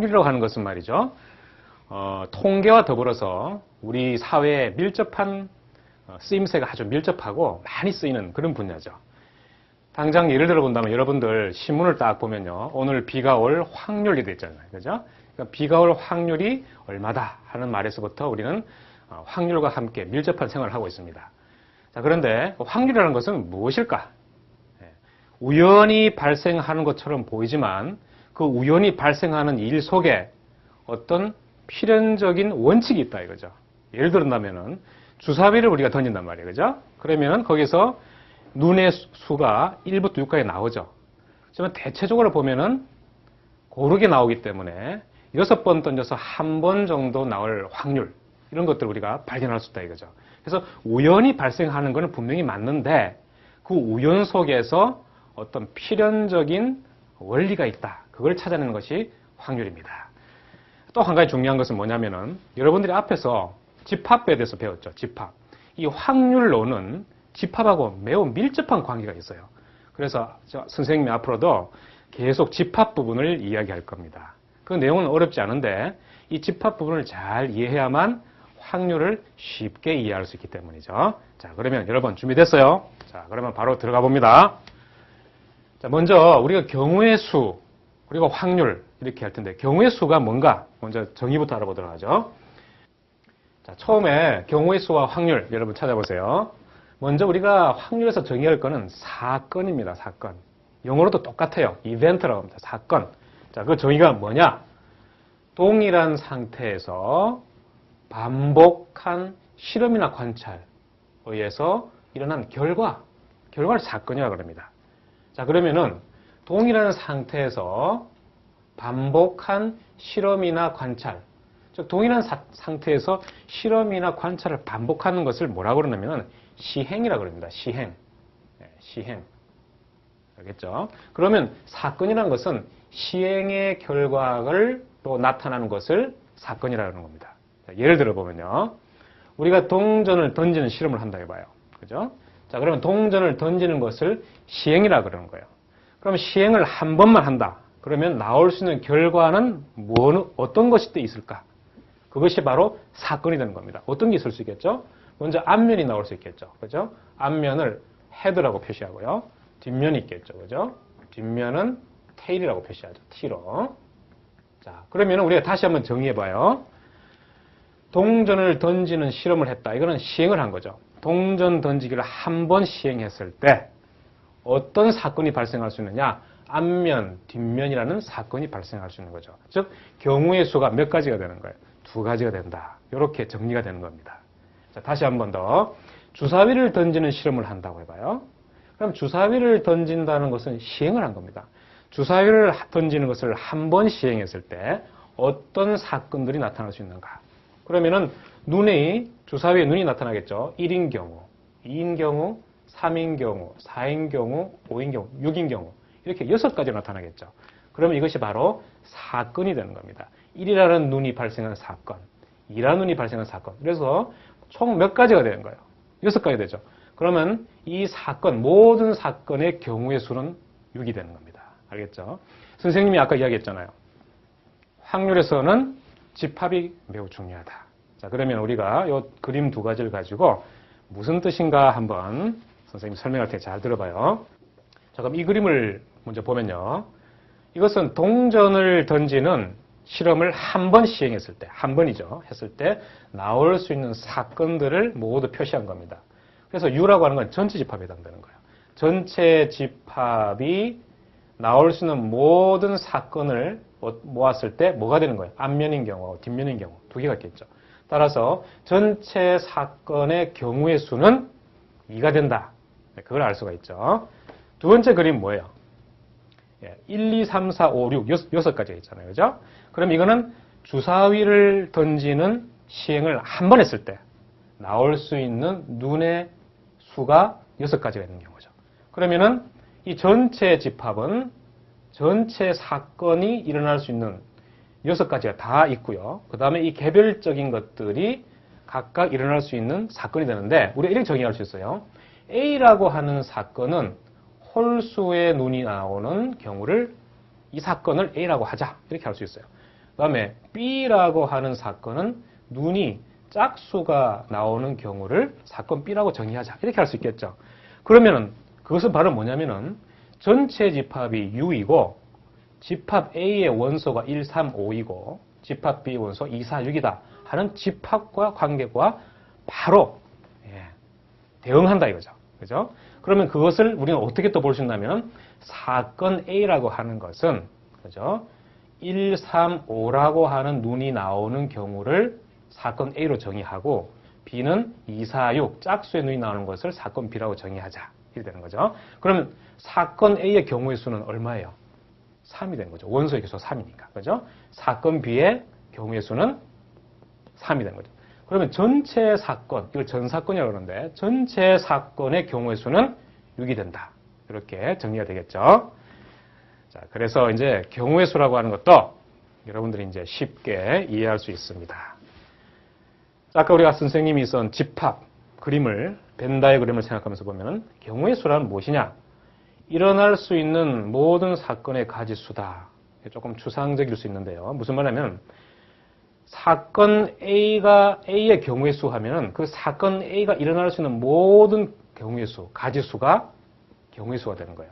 확률이라고 하는 것은 말이죠. 어, 통계와 더불어서 우리 사회에 밀접한 어, 쓰임새가 아주 밀접하고 많이 쓰이는 그런 분야죠. 당장 예를 들어 본다면 여러분들 신문을 딱 보면요. 오늘 비가 올 확률이 돼 있잖아요. 그죠? 그러니까 비가 올 확률이 얼마다 하는 말에서부터 우리는 어, 확률과 함께 밀접한 생활을 하고 있습니다. 자, 그런데 그 확률이라는 것은 무엇일까? 예, 우연히 발생하는 것처럼 보이지만 그 우연히 발생하는 일 속에 어떤 필연적인 원칙이 있다 이거죠. 예를 들었다면은 주사위를 우리가 던진단 말이에요. 그죠? 그러면은 거기서 눈의 수가 1부터 6까지 나오죠. 그러면 대체적으로 보면은 고르게 나오기 때문에 여섯 번 던져서 한 번 정도 나올 확률 이런 것들을 우리가 발견할 수 있다 이거죠. 그래서 우연히 발생하는 것은 분명히 맞는데 그 우연 속에서 어떤 필연적인 원리가 있다. 그걸 찾아내는 것이 확률입니다. 또 한 가지 중요한 것은 뭐냐면은 여러분들이 앞에서 집합에 대해서 배웠죠. 집합. 이 확률로는 집합하고 매우 밀접한 관계가 있어요. 그래서 선생님이 앞으로도 계속 집합 부분을 이야기할 겁니다. 그 내용은 어렵지 않은데 이 집합 부분을 잘 이해해야만 확률을 쉽게 이해할 수 있기 때문이죠. 자, 그러면 여러분 준비됐어요? 자, 그러면 바로 들어가 봅니다. 자, 먼저 우리가 경우의 수 그리고 확률 이렇게 할 텐데 경우의 수가 뭔가 먼저 정의부터 알아보도록 하죠. 자, 처음에 경우의 수와 확률 여러분 찾아보세요. 먼저 우리가 확률에서 정의할 거는 사건입니다. 사건. 영어로도 똑같아요. 이벤트라고 합니다. 사건. 자, 그 정의가 뭐냐? 동일한 상태에서 반복한 실험이나 관찰 의해서 일어난 결과, 결과를 사건이라고 합니다. 자, 그러면은 동일한 상태에서 반복한 실험이나 관찰, 즉 동일한 사, 상태에서 실험이나 관찰을 반복하는 것을 뭐라고 그러냐면 시행이라고 그럽니다. 시행. 네, 시행. 알겠죠? 그러면 사건이라는 것은 시행의 결과를 또 나타나는 것을 사건이라고 하는 겁니다. 자, 예를 들어 보면요. 우리가 동전을 던지는 실험을 한다 해봐요. 그죠? 자, 그러면 동전을 던지는 것을 시행이라 고 그러는 거예요. 그럼 시행을 한 번만 한다. 그러면 나올 수 있는 결과는 뭐, 어떤 것이 또 있을까? 그것이 바로 사건이 되는 겁니다. 어떤 게 있을 수 있겠죠? 먼저 앞면이 나올 수 있겠죠. 그죠? 앞면을 헤드라고 표시하고요. 뒷면이 있겠죠. 그죠? 뒷면은 테일이라고 표시하죠. T로. 자, 그러면 우리가 다시 한번 정의해 봐요. 동전을 던지는 실험을 했다. 이거는 시행을 한 거죠. 동전 던지기를 한 번 시행했을 때 어떤 사건이 발생할 수 있느냐? 앞면, 뒷면이라는 사건이 발생할 수 있는 거죠. 즉 경우의 수가 몇 가지가 되는 거예요? 두 가지가 된다. 이렇게 정리가 되는 겁니다. 자, 다시 한 번 더. 주사위를 던지는 실험을 한다고 해봐요. 그럼 주사위를 던진다는 것은 시행을 한 겁니다. 주사위를 던지는 것을 한 번 시행했을 때 어떤 사건들이 나타날 수 있는가? 그러면은 눈에 주사위에 눈이 나타나겠죠. 1인 경우, 2인 경우, 3인 경우, 4인 경우, 5인 경우, 6인 경우 이렇게 여섯 가지 나타나겠죠. 그러면 이것이 바로 사건이 되는 겁니다. 1이라는 눈이 발생한 사건, 2라는 눈이 발생한 사건. 그래서 총 몇 가지가 되는 거예요? 여섯 가지 되죠. 그러면 이 사건, 모든 사건의 경우의 수는 6이 되는 겁니다. 알겠죠? 선생님이 아까 이야기했잖아요. 확률에서는 집합이 매우 중요하다. 자, 그러면 우리가 이 그림 두 가지를 가지고 무슨 뜻인가 한번 선생님 설명할 때잘 들어봐요. 자, 그럼 이 그림을 먼저 보면요. 이것은 동전을 던지는 실험을 한 번 시행했을 때, 한 번이죠. 했을 때 나올 수 있는 사건들을 모두 표시한 겁니다. 그래서 U라고 하는 건 전체 집합에 해당되는 거예요. 전체 집합이 나올 수 있는 모든 사건을 모았을 때 뭐가 되는 거예요? 앞면인 경우, 뒷면인 경우 두 개가 있겠죠. 따라서 전체 사건의 경우의 수는 2가 된다. 네, 그걸 알 수가 있죠. 두 번째 그림 뭐예요? 1, 2, 3, 4, 5, 6, 6 가지가 있잖아요. 그죠? 그럼 이거는 주사위를 던지는 시행을 한 번 했을 때 나올 수 있는 눈의 수가 6가지가 있는 경우죠. 그러면은 이 전체 집합은 전체 사건이 일어날 수 있는 여섯 가지가 다 있고요. 그 다음에 이 개별적인 것들이 각각 일어날 수 있는 사건이 되는데 우리가 이렇게 정의할 수 있어요. A라고 하는 사건은 홀수의 눈이 나오는 경우를 이 사건을 A라고 하자 이렇게 할 수 있어요. 그 다음에 B라고 하는 사건은 눈이 짝수가 나오는 경우를 사건 B라고 정의하자. 이렇게 할 수 있겠죠. 그러면은 그것은 바로 뭐냐면은 전체 집합이 U이고 집합 A의 원소가 1, 3, 5이고 집합 B 원소 2, 4, 6이다 하는 집합과 관계과 바로 예, 대응한다 이거죠. 그죠? 그러면 그것을 우리는 어떻게 또 볼 수 있냐면 사건 A라고 하는 것은 그죠? 1, 3, 5라고 하는 눈이 나오는 경우를 사건 A로 정의하고 B는 2, 4, 6 짝수의 눈이 나오는 것을 사건 B라고 정의하자. 이렇게 되는 거죠. 그러면 사건 A의 경우의 수는 얼마예요? 3이 되는 거죠. 원소의 개수가 3이니까. 그죠? 사건 B의 경우의 수는 3이 되는 거죠. 그러면 전체 사건, 이걸 전사건이라고 그러는데 전체 사건의 경우의 수는 6이 된다. 이렇게 정리가 되겠죠. 자, 그래서 이제 경우의 수라고 하는 것도 여러분들이 이제 쉽게 이해할 수 있습니다. 자, 아까 우리가 선생님이 쓴 집합 그림을 벤다의 그림을 생각하면서 보면 경우의 수란 무엇이냐? 일어날 수 있는 모든 사건의 가지수다. 조금 추상적일 수 있는데요. 무슨 말이냐면 사건 A가 A의 경우의 수 하면은 그 사건 A가 일어날 수 있는 모든 경우의 수, 가지수가 경우의 수가 되는 거예요.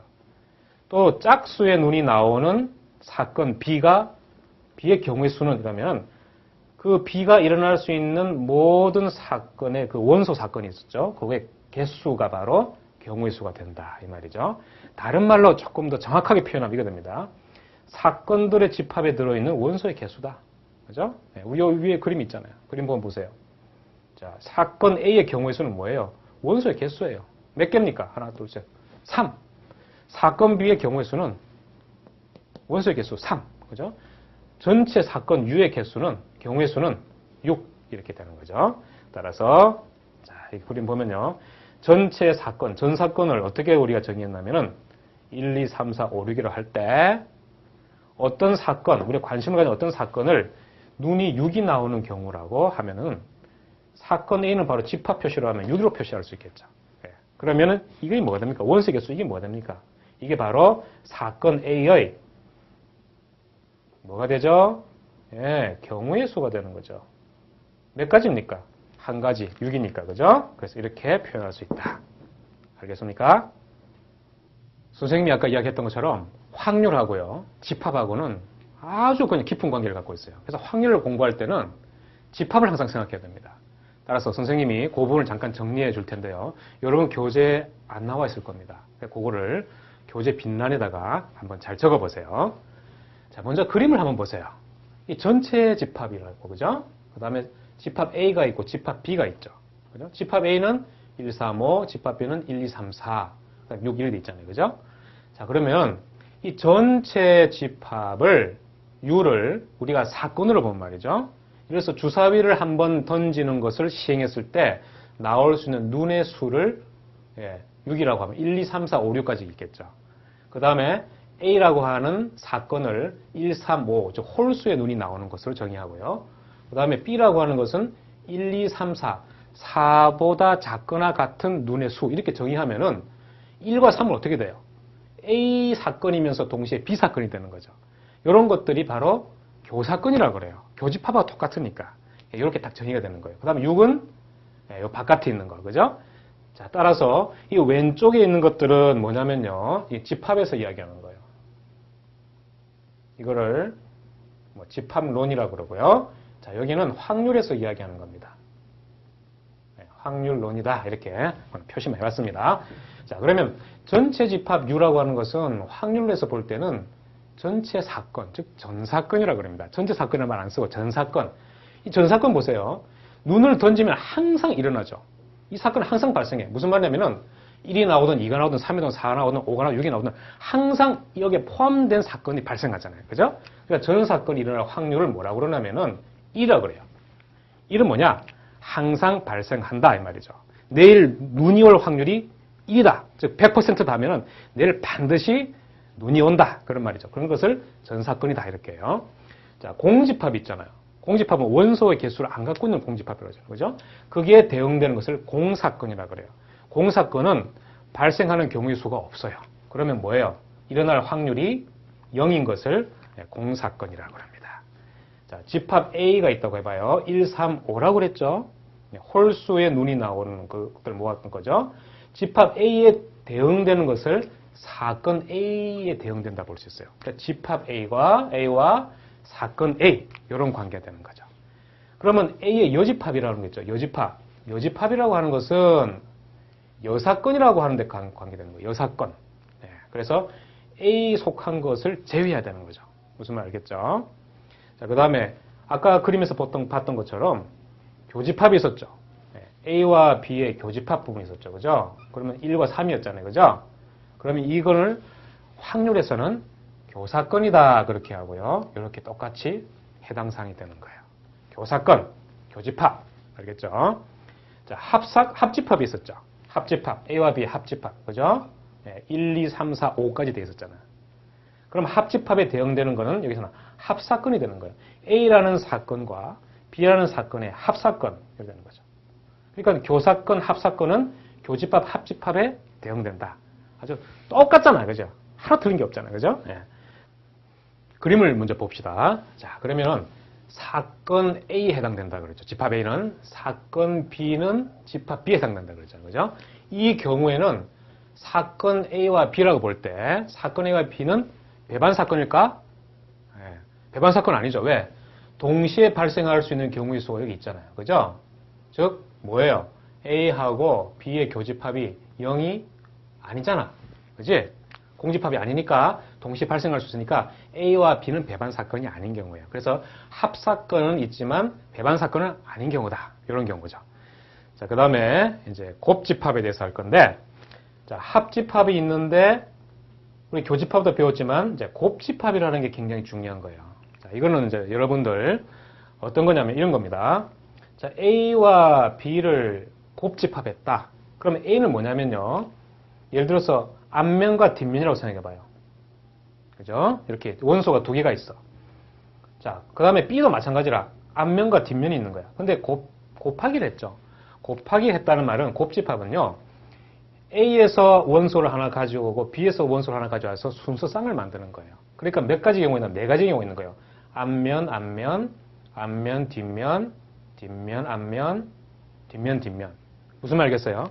또 짝수의 눈이 나오는 사건 B가 B의 경우의 수는 이라면 그 B가 일어날 수 있는 모든 사건의 그 원소 사건이 있었죠. 그게 개수가 바로 경우의 수가 된다. 이 말이죠. 다른 말로 조금 더 정확하게 표현하면 이거 됩니다. 사건들의 집합에 들어있는 원소의 개수다. 그죠? 네, 요 위에 그림 있잖아요. 그림 보면 보세요. 자, 사건 A의 경우의 수는 뭐예요? 원소의 개수예요. 몇 개입니까? 하나, 둘, 셋. 3. 사건 B의 경우의 수는 원소의 개수 3. 그죠? 전체 사건 U의 개수는 경우의 수는 6 이렇게 되는 거죠. 따라서 자, 이 그림 보면요. 전체 사건, 전 사건을 어떻게 우리가 정의했냐면은 1, 2, 3, 4, 5, 6이라고 할때 어떤 사건, 우리가 관심을 가진 어떤 사건을 눈이 6이 나오는 경우라고 하면은 사건 A는 바로 집합 표시로 하면 6으로 표시할 수 있겠죠. 예. 그러면은 이게 뭐가 됩니까? 원소 개수 이게 뭐가 됩니까? 이게 바로 사건 A의 뭐가 되죠? 예, 경우의 수가 되는 거죠. 몇 가지입니까? 한 가지, 6이니까, 그죠? 그래서 이렇게 표현할 수 있다. 알겠습니까? 선생님이 아까 이야기했던 것처럼 확률하고요, 집합하고는 아주 그냥 깊은 관계를 갖고 있어요. 그래서 확률을 공부할 때는 집합을 항상 생각해야 됩니다. 따라서 선생님이 그 부분을 잠깐 정리해 줄 텐데요. 여러분 교재 안 나와 있을 겁니다. 그거를 교재 빈란에다가 한번 잘 적어 보세요. 자, 먼저 그림을 한번 보세요. 이 전체 집합이라고, 그죠? 그 다음에 집합 A가 있고 집합 B가 있죠. 그죠? 집합 A는 1, 3, 5, 집합 B는 1, 2, 3, 4, 6, 1이 있잖아요. 그죠? 자, 그러면 이 전체 집합을 U를 우리가 사건으로 보면 말이죠. 그래서 주사위를 한번 던지는 것을 시행했을 때 나올 수 있는 눈의 수를 예, 6이라고 하면 1, 2, 3, 4, 5, 6까지 있겠죠. 그 다음에 A라고 하는 사건을 1, 3, 5, 즉 홀수의 눈이 나오는 것으로 정의하고요. 그 다음에 B라고 하는 것은 1, 2, 3, 4, 4보다 작거나 같은 눈의 수 이렇게 정의하면 은 1과 3은 어떻게 돼요? A 사건이면서 동시에 B 사건이 되는 거죠. 이런 것들이 바로 교사건이라고 그래요. 교집합하고 똑같으니까. 이렇게 딱 정의가 되는 거예요. 그 다음에 6은 이 바깥에 있는 거, 그죠? 자, 따라서 이 왼쪽에 있는 것들은 뭐냐면요. 이 집합에서 이야기하는 거예요. 이거를 뭐 집합론이라고 그러고요. 자, 여기는 확률에서 이야기하는 겁니다. 네, 확률론이다. 이렇게 표시만 해봤습니다. 자, 그러면 전체 집합 U라고 하는 것은 확률에서 볼 때는 전체 사건, 즉 전사건이라고 그럽니다. 전체 사건을 말안 쓰고 전사건. 이 전사건 보세요. 눈을 던지면 항상 일어나죠. 이 사건은 항상 발생해. 무슨 말이냐면은 1이 나오든 2가 나오든 3이 나오든 4가 나오든 5가 나오든 6이 나오든 항상 여기에 포함된 사건이 발생하잖아요. 그죠? 그러니까 전 사건이 일어날 확률을 뭐라고 그러냐면은 1이라고 그래요. 1은 뭐냐? 항상 발생한다 이 말이죠. 내일 눈이 올 확률이 1이다. 즉 100%다 하면은 내일 반드시 눈이 온다. 그런 말이죠. 그런 것을 전사건이다. 이렇게 해요. 자, 공집합 있잖아요. 공집합은 원소의 개수를 안 갖고 있는 공집합이라고 하죠. 그죠? 거기에 대응되는 것을 공사건이라 그래요. 공사건은 발생하는 경우의 수가 없어요. 그러면 뭐예요? 일어날 확률이 0인 것을 공사건이라고 합니다. 자, 집합 A가 있다고 해봐요. 1, 3, 5라고 그랬죠? 네, 홀수의 눈이 나오는 것들 모았던 거죠. 집합 A에 대응되는 것을 사건 A에 대응된다 볼 수 있어요. 그러니까 집합 A와 A와 사건 A 이런 관계가 되는 거죠. 그러면 A의 여집합이라는 게 있죠. 여집합. 여집합이라고 하는 것은 여사건이라고 하는데 관- 관계되는 거예요. 여사건. 네, 그래서 A 속한 것을 제외해야 되는 거죠. 무슨 말 알겠죠? 자, 그 다음에 아까 그림에서 봤던, 봤던 것처럼 교집합이 있었죠. 네, A와 B의 교집합 부분이 있었죠. 그죠? 그러면 1과 3이었잖아요. 그죠? 그러면 이거를 확률에서는 교사건이다. 그렇게 하고요. 이렇게 똑같이 해당 사항이 되는 거예요. 교사건, 교집합. 알겠죠? 자, 합삭, 합집합이 있었죠. 합집합. A와 B의 합집합. 그죠? 네, 1, 2, 3, 4, 5까지 돼 있었잖아요. 그럼 합집합에 대응되는 거는 여기서는 합사건이 되는 거예요. A라는 사건과 B라는 사건의 합사건 이렇게 되는 거죠. 그러니까 교사건, 합사건은 교집합, 합집합에 대응된다. 아주 똑같잖아요. 그죠? 하나 틀린 게 없잖아요. 그죠? 예. 그림을 먼저 봅시다. 자, 그러면 사건 A에 해당된다 그랬죠. 집합 A는 사건 B는 집합 B에 해당된다 그랬죠. 그죠? 이 경우에는 사건 A와 B라고 볼 때 사건 A와 B는 배반 사건일까? 예, 배반 사건 아니죠. 왜? 동시에 발생할 수 있는 경우의 수가 여기 있잖아요. 그죠? 즉 뭐예요? A하고 B의 교집합이 0이 아니잖아. 그지? 공집합이 아니니까 동시에 발생할 수 있으니까 A와 B는 배반 사건이 아닌 경우예요. 그래서 합 사건은 있지만 배반 사건은 아닌 경우다. 이런 경우죠. 자, 그 다음에 이제 곱집합에 대해서 할 건데, 자, 합집합이 있는데, 우리 교집합도 배웠지만, 이제 곱집합이라는 게 굉장히 중요한 거예요. 자, 이거는 이제 여러분들 어떤 거냐면 이런 겁니다. 자, A와 B를 곱집합했다. 그러면 A는 뭐냐면요. 예를 들어서 앞면과 뒷면이라고 생각해 봐요. 그죠? 이렇게 원소가 두 개가 있어. 자, 그 다음에 B도 마찬가지라 앞면과 뒷면이 있는 거야. 근데 곱, 곱하기를 했죠. 곱하기 했다는 말은 곱집합은요. A에서 원소를 하나 가져오고 B에서 원소를 하나 가져와서 순서 쌍을 만드는 거예요. 그러니까 몇 가지 경우 있나? 네 가지 경우 있는 거예요. 앞면, 앞면, 앞면, 뒷면, 뒷면, 앞면, 뒷면, 뒷면. 무슨 말겠어요?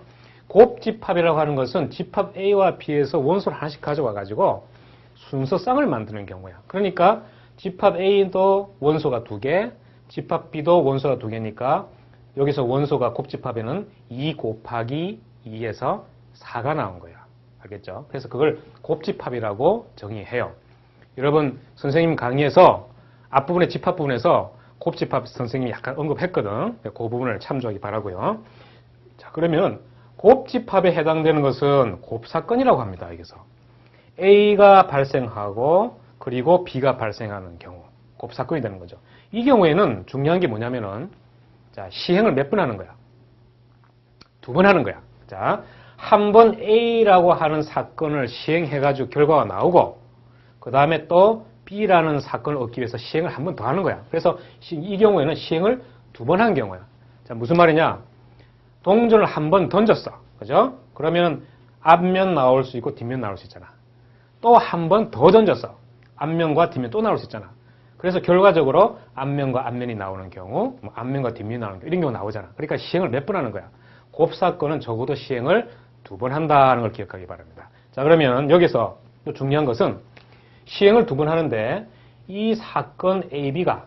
곱집합이라고 하는 것은 집합 A와 B에서 원소를 하나씩 가져와 가지고 순서 쌍을 만드는 경우야. 그러니까 집합 A도 원소가 두 개, 집합 B도 원소가 두 개니까 여기서 원소가 곱집합에는 2 곱하기 2에서 4가 나온 거야. 알겠죠? 그래서 그걸 곱집합이라고 정의해요. 여러분 선생님 강의에서 앞부분의 집합 부분에서 곱집합 선생님이 약간 언급했거든. 그 부분을 참조하기 바라고요. 자 그러면 곱집합에 해당되는 것은 곱사건이라고 합니다. 여기서 A가 발생하고 그리고 B가 발생하는 경우 곱사건이 되는 거죠. 이 경우에는 중요한 게 뭐냐면은 자 시행을 몇 번 하는 거야? 두 번 하는 거야. 자, 한 번 A라고 하는 사건을 시행해가지고 결과가 나오고, 그 다음에 또 B라는 사건을 얻기 위해서 시행을 한 번 더 하는 거야. 그래서 시- 이 경우에는 시행을 두 번 한 경우야. 자, 무슨 말이냐? 동전을 한 번 던졌어. 그죠? 그러면 앞면 나올 수 있고 뒷면 나올 수 있잖아. 또 한 번 더 던졌어. 앞면과 뒷면 또 나올 수 있잖아. 그래서 결과적으로 앞면과 앞면이 나오는 경우, 뭐 앞면과 뒷면이 나오는 경우, 이런 경우 나오잖아. 그러니까 시행을 몇 번 하는 거야. 곱사건은 적어도 시행을 두 번 한다는 걸 기억하기 바랍니다. 자, 그러면 여기서 또 중요한 것은 시행을 두 번 하는데 이 사건 AB가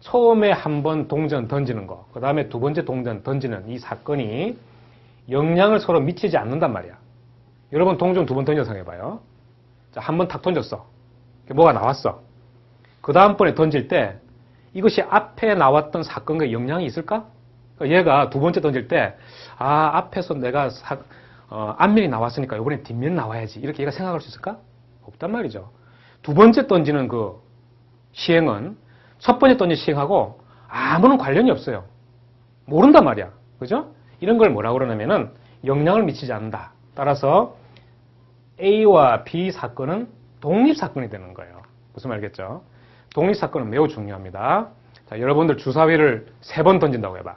처음에 한 번 동전 던지는 거, 그 다음에 두 번째 동전 던지는 이 사건이 영향을 서로 미치지 않는단 말이야. 여러분 동전 두 번 던져서 해봐요. 자, 한 번 탁 던졌어. 뭐가 나왔어. 그 다음번에 던질 때 이것이 앞에 나왔던 사건과 영향이 있을까? 그러니까 얘가 두 번째 던질 때, 아, 앞에서 내가 사- 어, 앞면이 나왔으니까 이번에 뒷면 나와야지. 이렇게 얘가 생각할 수 있을까? 없단 말이죠. 두 번째 던지는 그 시행은 첫 번째 던진 시행하고 아무런 관련이 없어요. 모른단 말이야. 그죠? 이런 걸 뭐라고 그러냐면은 영향을 미치지 않는다. 따라서 A와 B 사건은 독립 사건이 되는 거예요. 무슨 말겠죠? 독립 사건은 매우 중요합니다. 자, 여러분들 주사위를 세 번 던진다고 해봐.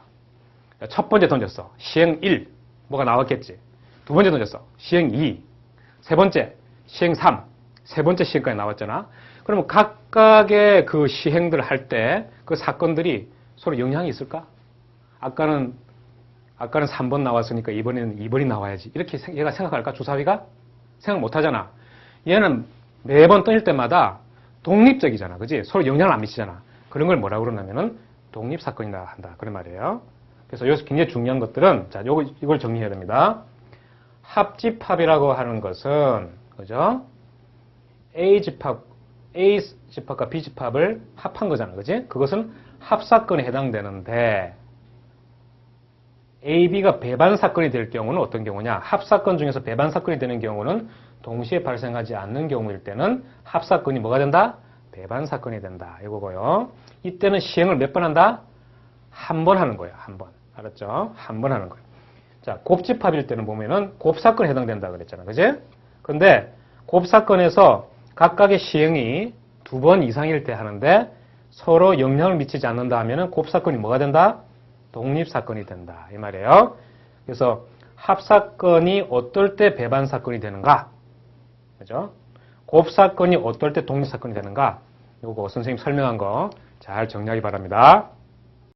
첫 번째 던졌어. 시행 1. 뭐가 나왔겠지. 두 번째 던졌어. 시행 2. 세 번째, 시행 3. 세 번째 시행까지 나왔잖아. 그러면 각각의 그 시행들을 할 때 그 사건들이 서로 영향이 있을까? 아까는 아까는 3번 나왔으니까 이번에는 2번이 나와야지. 이렇게 생- 얘가 생각할까? 주사위가? 생각 못 하잖아. 얘는 매번 떠일 때마다 독립적이잖아. 그지? 서로 영향을 안 미치잖아. 그런 걸 뭐라고 그러냐면은 독립사건이다 한다. 그런 말이에요. 그래서 여기서 굉장히 중요한 것들은, 자, 요거, 이걸 정리해야 됩니다. 합집합이라고 하는 것은, 그죠? A 집합, A 집합과 B 집합을 합한 거잖아. 그지? 그것은 합사건에 해당되는데, A, B가 배반 사건이 될 경우는 어떤 경우냐? 합사건 중에서 배반 사건이 되는 경우는 동시에 발생하지 않는 경우일 때는 합사건이 뭐가 된다? 배반 사건이 된다. 이거고요. 이때는 시행을 몇 번 한다? 한 번 하는 거예요. 한 번. 알았죠? 한 번 하는 거예요. 자, 곱집합일 때는 보면은 곱사건에 해당된다 그랬잖아. 그지? 근데 곱사건에서 각각의 시행이 두 번 이상일 때 하는데 서로 영향을 미치지 않는다 하면은 곱사건이 뭐가 된다? 독립사건이 된다. 이 말이에요. 그래서 합사건이 어떨 때 배반 사건이 되는가? 그죠? 곱사건이 어떨 때 독립사건이 되는가? 요거 선생님 설명한 거 잘 정리하기 바랍니다.